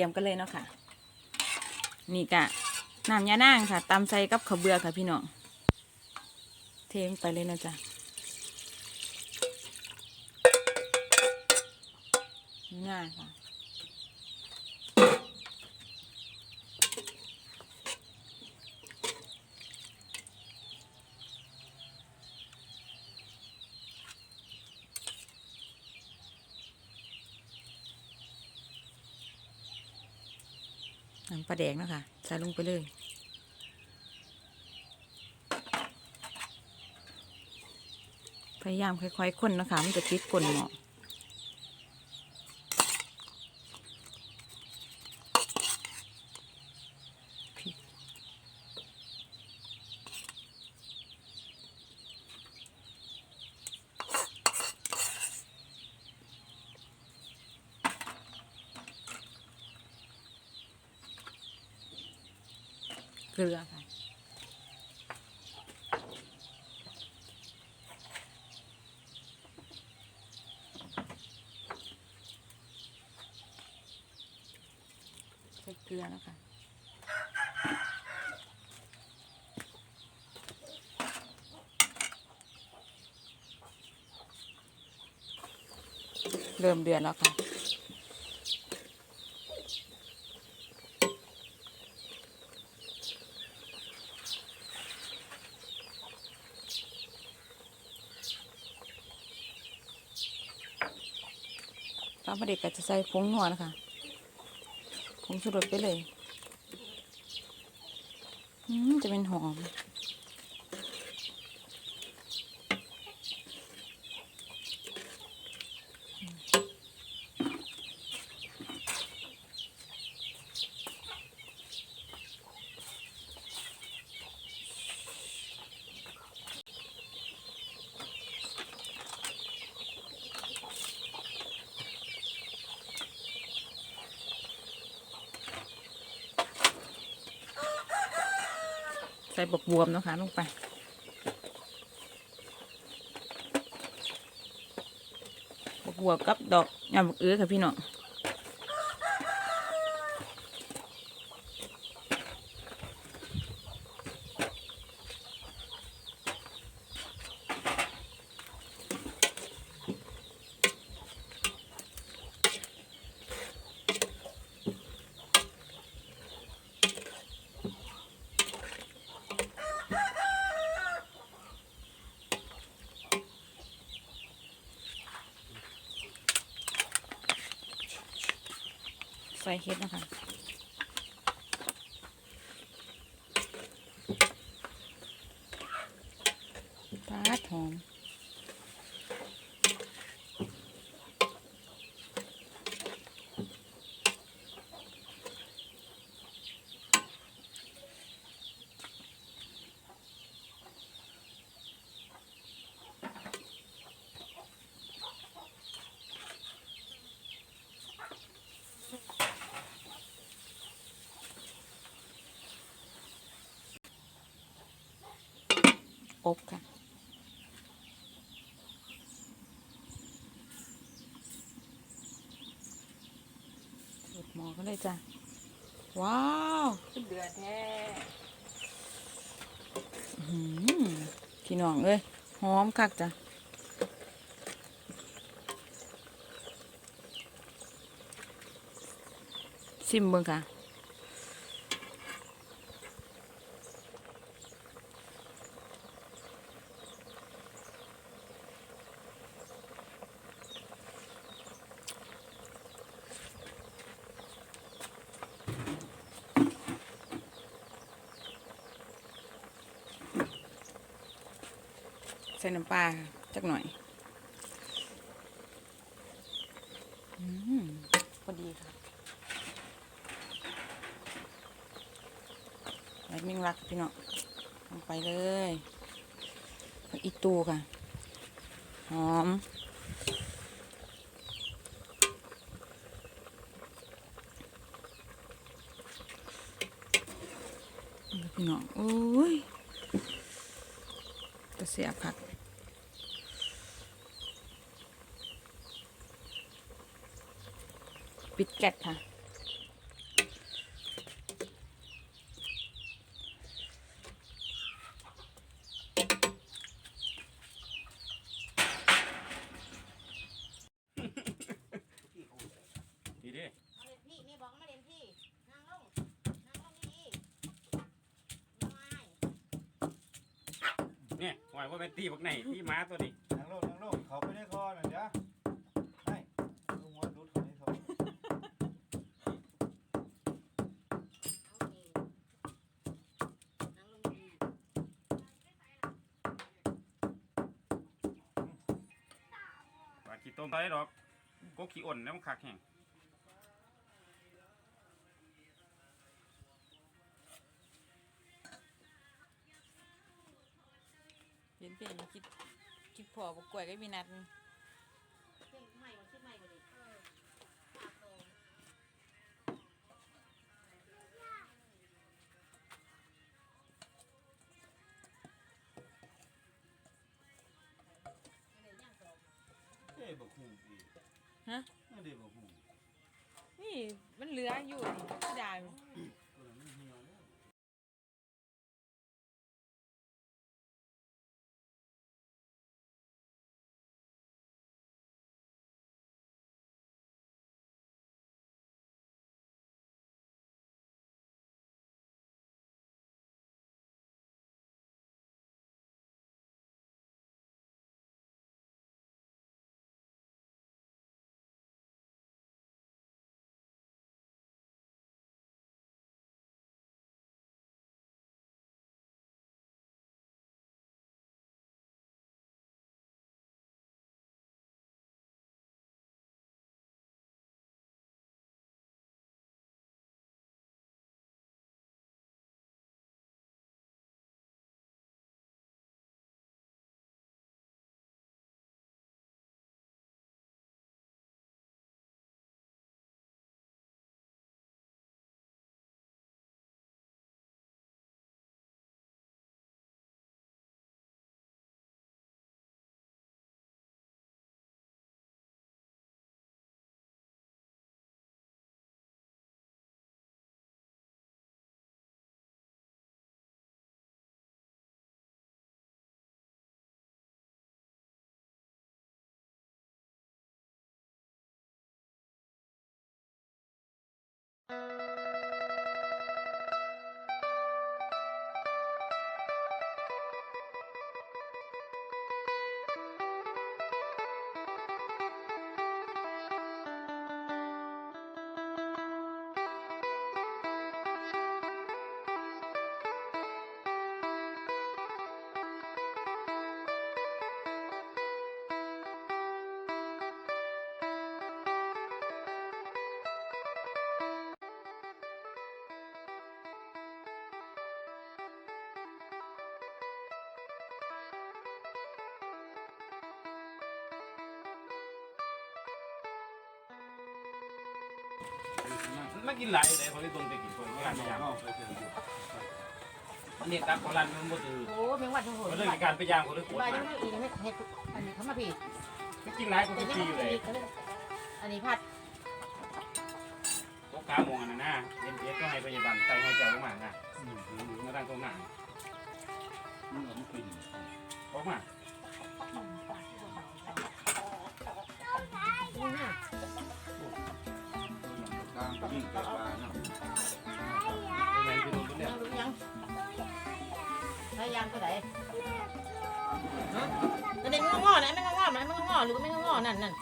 เตรียมกันเลยเนาะค่ะ นี่กะน้ำยานางค่ะตำใส่กับข้าวเบื่อค่ะพี่น้อง เทลงไปเลยนะจ๊ะ ปลาแดงเนาะคะใส่ลงไปเลย พยายามค่อยๆคนนะคะมันจะติดก้นหม้อ กลือค่ะใส่เกลือนะคะเริ่มเดือนแล้วค่ะ ตามประ เด็กก็จะใส่ผงนัวนะคะผงชูรสไปเลยอืมจะเป็นหอม ส่บกบวมเนาะคะลงไป บกบวมกับดอกยำบกเอื้อค่ะพี่น้อง ใส่เห็ดนะคะปาดหอม อบค่ะเปิดหม้อก็เลยจ้ะ ว้าวขึ้นเดือดแท้อื้อหือพี่น้องเอ้ยหอมคักจ้ะซิมเบิ่งค่ะ น้ำปลาค่ะจักหน่อยอืมพอดีค่ะใบมิ่งรักพี่น้องลงไปเลยอีตูค่ะ หอมนี่ค่ะพี่น้องโอ้ยจะเสียผัก ปิดแก๊สค่ะ ดีดิเรียนี่บอกมาเรียนพี่นางลงนางลงดีๆน้อยนี่ยหอยว่าเป็นตีบักไหนตีหม้าตัวนี้นางโลดนางโลดเขาไปในคอหน่อยเดี๋ยว ขี้ต้มไปดอกก็ขี้อ่อนแล้วมันขักแห้งเห็นเพียงคิดคิดพอบอกกล้วยก็มีนัดนี่ เอ้ยบักฮูอีกฮะไม่ได้บักฮูนี่มันเหลืออยู่นี่ที่ดาตัว มันกินหลายเลยเขาได้ต้นไปกินคนการพยายามเอาไปเถอะอันนี้ตามโบราณมันบ่ถือโอ้เพียงวัดทั้งหมดมันเรื่องการพยายามเขาได้ปวดบ้านมายังไม่อีกไม่เห็ดอันนี้เขามาผิดมันกินหลายกว่าแต่ทุกยังทีไม่อยู่เลยอีกอันนี้ผัดตกขาโมงอันนั้นนะเย็นเย็นก็ให้พยาบาลใส่ให้เจ้าลงมานะมาตั้งตรงหน้ามึงเอามากินออกมานี่นะก ลางก็ยิ่งเกิดมาเนาะเป็นไงคือตรงนี้ยังรู้ยังพยายามก็ได้ฮะแต่เด็กมันงอนะไม่งองอนะไม่งอหรือไม่งอนั่นนั่น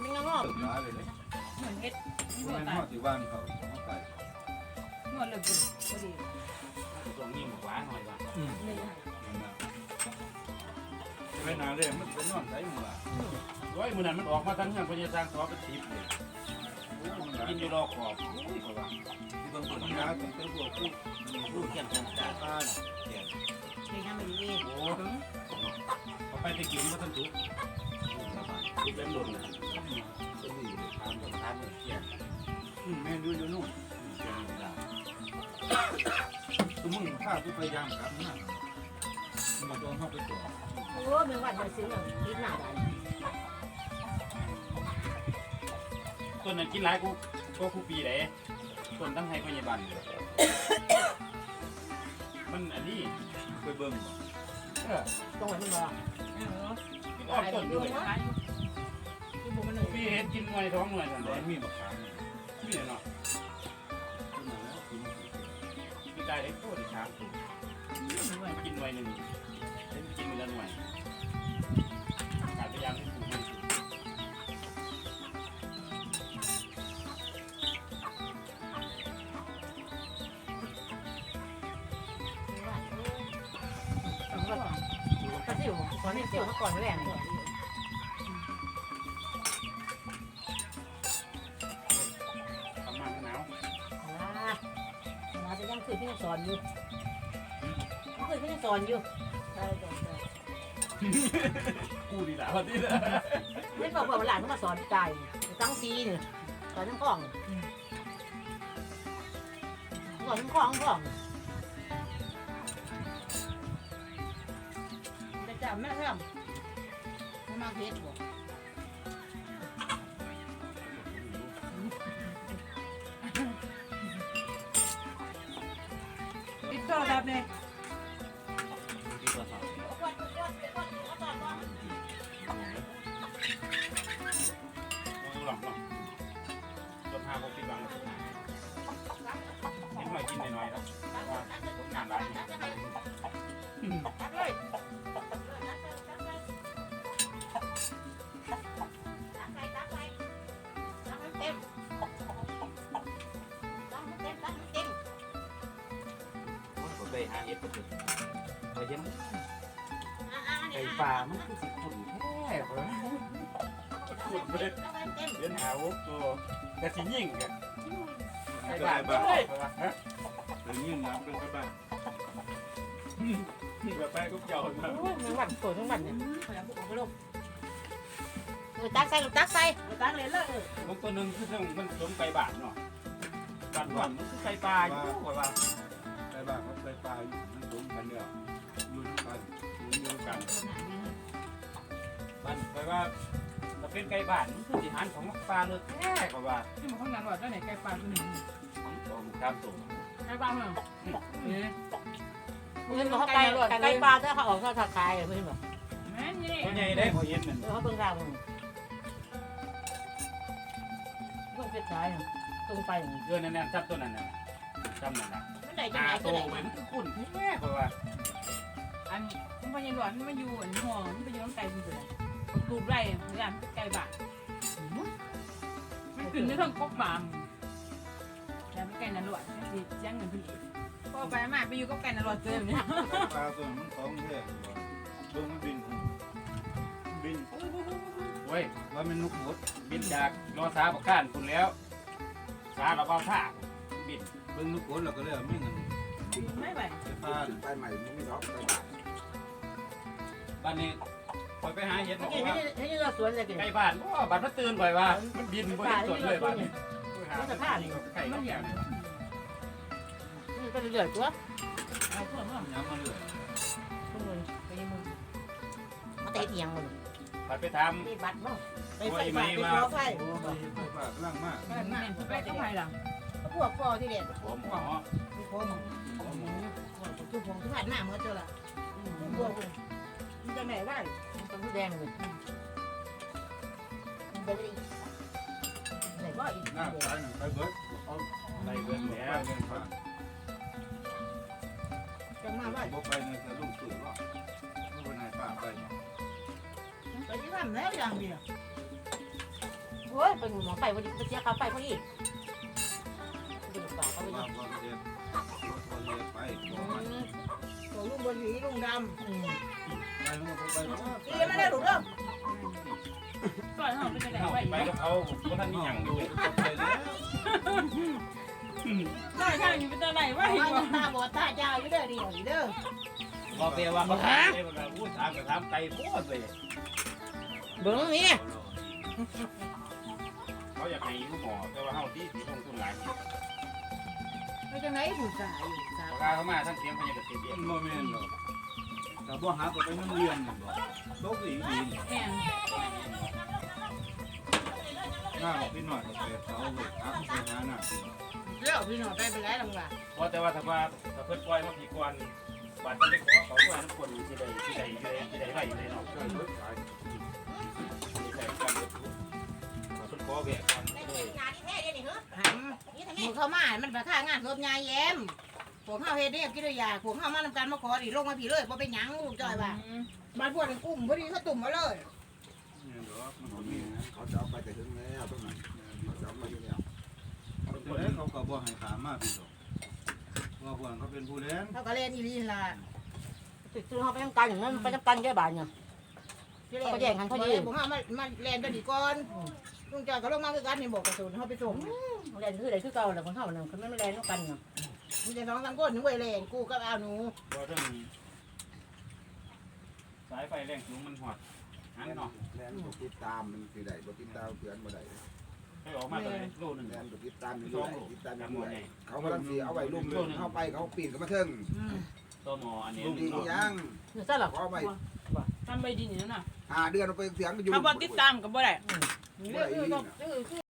ไม่งอเกิดมาเลยเลยเหมือนเฮ็ดมันทอดที่บ้านเขาเขาไปนวดเลยบุญพอดีตรงนี้หมกหวานหน่อยว่าอืมนี่นั่นน่ะไปนาเลยมันเป็นนอนใส่หมดละร้อยมือนั้นมันออกมาทั้งเรื่องพยาบาลสอเป็นทิพย์เลย กินอยู่รอขอบอุ้ยขาว่าที่บางคนนะต้องเป็นพวกผู้ลูกเขียนขียนจ้าบ้านแก่นี่ทำไม่ดีโอ้เขาไปจะกินมาทั้งทุกทุกเล่มหล่นเลยก็มีเลยทานกับทานเขียนอืมแม่ดูอยู่นู่นเขียนธรรมดาคือมึงข้าทุกพยายามกลับมามาโดนเข้าไปตัวโอ้เพียงวัดมันซื้ออย่างนิดหน่าด ต้นนั้นกินหลายกูก็คูปีเลยต้นตั้งให้พยาบาลมันอันนี้ไปเบิ่งเออตรงไหนมึงบอกกินอ้อมต้นด้วยที่บุกมันหนึ่งพี่เห็ดกินหน่วยท้องหน่วยสันร้เลอยยมีบักขามมีเนาะขึ้นมาแล้วกินพี่ได้ได้โคตรช้างกินหน่วยหนึ่ง ก่อนแรงก่อนทำมาหนาวมาจะยังคือพี่ยังสอนอยู่ยังคือพี่ยังสอนอยู่ได้ได้ด้กูดีละวันนี้นะไม่บอกว่าหลานเขามาสอนไก่ตั้งซีนี่สอนทั้งกล่องสอนทั้งกล่องกล่องจะจับแม่ครับ มาเพชรบอกติดโทรศัพท์เลยดีกว่าสาวลองลองจนห้าหกสิบบังเห็นหน่อยกินหน่อยๆแล้วว่าผมงานร้าน นี้ผมไปเห็ดกระปุกไปเห็นไก่ป่ามันคือสิขุ่นแท้เลยขุ่นเลยเดินหาวตัวกระสิยิ่งกันไก่ป่าบ้าฮะเป็นยิ่งน้ำเป็นกระบะแบบแป้งกุ๊กเจ้ามาทั้งวันสวยทั้งวันเนี่ยตักใส่ตักใส่ตักเลยเลยลูกตัวหนึ่งคือต้องมันสมไก่บาทเนาะบาทหวานมันคือไก่ป่าอยู่กว่า ปลาอยู่นั่นรวมกันเนี่ยอยู่ด้วยกันอยู่ด้วยกันมันแปว่าเราเป็นไก่บ้านมันคือสิหันของปลาเลยแท้กว่าที่มันข้างหลังว่าด้าไหนไก่ปลาตัวหนึ่งของตัวตามตัวไก่ปลาเหรอเอ๊ะเงินเขาไก่ไก่ปลาถ้าเขาออกเขาถักขายเพื่อนบอกแม่นี่ตัวใหญ่ได้พอเห็นเหมันเขาเพิ่งทำต้องเป็นขายตรงไปเกินนั่นๆจับตัวนั้นน่ะจำนั่นน่ะ ไม่ได้หจะน้าไหนโตก็ได้เหมือนคือขุ่นแท้กว่าอันมันพยายหลอนมันอยู่อันห่อมันไปอยู่น้ำไก่มันเลยรูปไร่ยามไก่บาทมันขึ้นในท้องกบบามยามไก่นรวดสิย่างเงินพี่พอไปมาไปอยู่กับไก่นรวดเจอเนี่ยปลาตัวมันของแท้ลงมันบินบินเว้ยว่ามันนุกหมดบินจากรอซาบักข้านคุณแล้วซาเราเบาท่าบิน เบิ่งนุกหมดเราก็เลยไม่เงินไม่ไหวไก่ปลาไปใหม่ไม่มีน้องไปบ้านบ้านนี้คอยไปหาเห็ดบอกนี่ว่านี่นี่เราสวนเลยกินไก่บ้านว่าบ้านมันตื่นคอยว่า มันบินบนสวนเลยบ้านนี้ไก่มันใหญ่นี่ก็เดือดตัวเอาเพื่อนมาย้ำมาเลยคุณมึงไปยังมึงมาเตะเอียงมึงไปไปทนี่บัตรมั้งำโอ้ยไม่มาโอ้ยไก่ปลากำลังมากแม่นผู้ไปต้องไปหลัง พวกพ่อที่เด็ดผมหมอพี่พ่อมึงคือผมที่ผ่านหน้าเมื่อเจอละพวกมึงมันจะไหนได้ต้องแดงเลยไปเลยไหนก็อีกหน้าตายไปเบิดเอาไปเบิ่งไปแล้วเงินฝากจะมาว่าบ่ไปเนี่ยจะลุกตื่นหรอกบ่ไปไหนป่าไปไปที่บ้านแล้วอย่างเดียวโอ้ยเป็นหมอไฟพอดีไปเสียค่าไฟพอดีดู บนหวีลุงดำไปมันก็ไปแล้วตีไม่ได้หรือเปล่าก่อนเขาไปไหนไหวไปกับเขาเพราะท่านมีอย่างอยู่ไปแล้วได้ทางอยู่เป็นจะไหนไหวว่ตาบอดตาจ้าอยู่เด้อเดีอยู่เด้อบอกเปียว่าเขาถามพูดถามกับถามไก่โคตรเลยเบิ่งนี่เขาอยากให้ลูกหมอแต่ว่าเฮาที่ที่ลงทุนหลาย ไปจังไหนผู้ชายสาวราคาเขามาทั้งเสียงพยากรณ์เสียงมันบ่แม่นหรอกแต่บ่หาก็ไปน้ำเรียนนี่บ่ตกอีดีนี่แม่นหน้าพี่หน่อยก็ไปเสาเว้ยหาผู้ชายหาหน้าสิเลิกพี่หน่อยไปเป็นไรลำบากเพราะแต่ว่าถ้าว่าถ้าเพิ่นปล่อยมาผีกวนบาดจะได้ขอเขาว่าน้ำคนที่ใดที่ใดที่ใดที่ใดไว้อยู่ในเนาะก็เบิดขายที่ใดกันเพิ่นขอแวะก่อน เข้ามา มันไปค่างานรบยายแย้มพวกเฮาเฮ็ดเนี่ยกินได้ยาพวกเฮามานำกันมาขอดิลงมาพี่เลยบ่เป็นหยังลูกจอยว่าบ้านพวกนั้นกุ้มพอดีเขาตุ่มมาเลยเนี่ยเดี๋ยวมันเขาก็มีมีนะเขาจะเอาไปแต่ถึงแล้วตรงนั้นเขาจะเอามาอยู่แล้วคนนี้เขาก็บ่ให้ถามมาพี่ดอกว่าพวกเขาเป็นผู้เล่นเขาก็เล่นอีหลีนั่นล่ะติดตัวเขาไปทำกั นมันไปทำกันแค่บาทเนี่ยเขาแย่งกันพอดีพวกเฮามามาเล่นกันดีก่อนลุงจอยก็ลงมาคือกันนี่บอกกระสุนเฮาไปส่งเรียนคืออะไรคือเก่าแหละคนเท่านั้นคนไม่มาเรียนด้วยกันเนาะมีแต่น้องสามคนหนูเวยเล่นกูก็เอาหนูเพราะเรื่องสายไฟแรงสูงมันหอดหันเนาะแลนบ่ติดตามมันสิได้บ่ติดตามเพื่อนบ่ได้ให้ออกมาตัวนี้โลหนึง แลนบ่ติดตามอยู่ด้วยติดตามอยู่ด้วยเขากำลังสิเอาไว้ลุ่มเข้าไปเขาปีนเข้ามาเทิงตัวหมออันนี้ดียังหรือซะหรอเขาเอาไว้ ทำใบดินอยู่นั่นน่ะ หาเดือนเอาไปเสียงไปอยู่เขาบอกติดตามกับบ่ได้นี่คือคือ